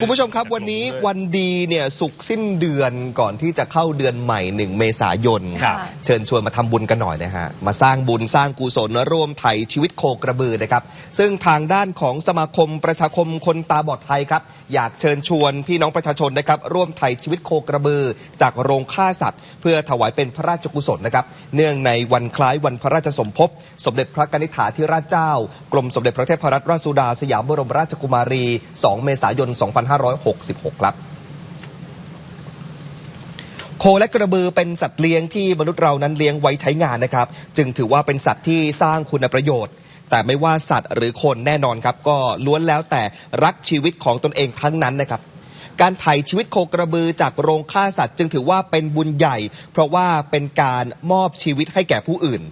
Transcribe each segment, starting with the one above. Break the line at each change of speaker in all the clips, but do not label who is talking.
คุณผู้ชมครับวันนี้วันดีเนี่ยสุกร์สิ้นเดือนก่อนที่จะเข้าเดือนใหม่หนึ่งเมษายน
ครับ
เชิญชวนมาทำบุญกันหน่อยนะฮะ มาสร้างบุญสร้างกุศลร่วมไถ่ชีวิตโคกระบือนะครับ ซึ่งทางด้านของสมาคมประชาคมคนตาบอดไทยครับ อยากเชิญชวนพี่น้องประชาชนนะครับ ร่วมไถ่ชีวิตโคกระบือ จากโรงฆ่าสัตว์ เพื่อถวายเป็นพระราชกุศลนะครับ เนื่องในวันคล้ายวันพระราชสมภพ สมเด็จพระกนิษฐาธิราชเจ้า กรมสมเด็จพระเทพรัตนราชสุดาสยามบรมราชกุมารี 2 เมษายน2566 ครับ โคและกระบือเป็นสัตว์เลี้ยงที่มนุษย์เรานั้นเลี้ยงไว้ใช้งานนะครับ จึงถือว่าเป็นสัตว์ที่สร้างคุณประโยชน์ แต่ไม่ว่าสัตว์หรือคนแน่นอนครับ ก็ล้วนแล้วแต่รักชีวิตของตนเองทั้งนั้นนะครับการไถ่ชีวิตโคกระบือจากโรงฆ่าสัตว์จึงถือว่าเป็นบุญใหญ่ เพราะว่าเป็นการมอบชีวิตให้แก่ผู้อื่น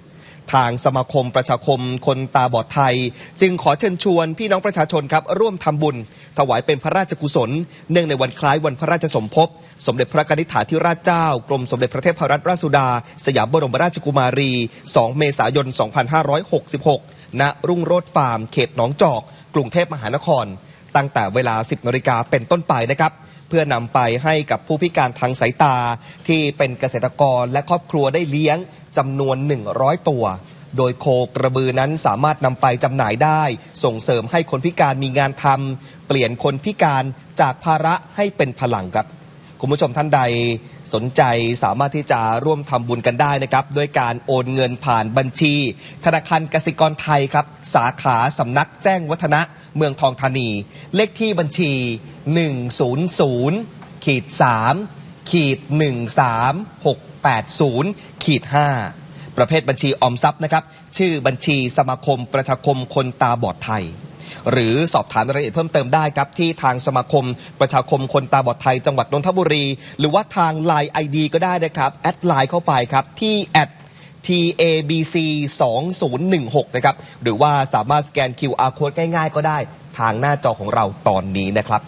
ทางสมาคมประชาคมคนตาบอดไทย จึงขอเชิญชวนพี่น้องประชาชนครับ ร่วมทำบุญ ถวายเป็นพระราชกุศล เนื่องในวันคล้ายวันพระราชสมภพ สมเด็จพระนิษฐาธิราชเจ้า กรมสมเด็จพระเทพรัตนราชสุดา สยามบรมราชกุมารี 2 เมษายน 2566 ณ รุ่งโรจน์ฟาร์ม เขตหนองจอก กรุงเทพมหานคร ตั้งแต่เวลา 10นาฬิกาเป็นต้นไปนะครับ เพื่อนำไปให้กับผู้พิการทางสายตาที่เป็นเกษตรกรและครอบครัวได้เลี้ยงจำนวน 100 ตัว โดยโคกระบือนั้นสามารถนำไปจำหน่ายได้ ส่งเสริมให้คนพิการมีงานทำเปลี่ยนคนพิการจากภาระให้เป็นพลังครับ คุณผู้ชมท่านใดสนใจสามารถที่จะร่วมทำบุญกันได้นะครับด้วยการโอนเงินผ่านบัญชี ธนาคารกสิกรไทยครับ สาขาสำนักแจ้งวัฒนะเมืองทองธานี เลขที่บัญชี 100ขีด3ขีด13680ขีด5ประเภทบัญชีออมทรัพย์นะครับ ชื่อบัญชีสมาคมประชาคมคนตาบอดไทย หรือสอบถามรายละเอียดเพิ่มเติมได้ครับที่ทางสมาคม ประชาคมคนตาบอดไทยจังหวัดนนทบุรี หรือว่าทาง Line ID ก็ได้นะครับ แอดไลน์เข้าไปครับที่แอด @tabc 2016นะครับหรือว่าสามารถสแกน QR code ง่ายๆ ก็ได้ทางหน้าจอของเราตอนนี้นะครับ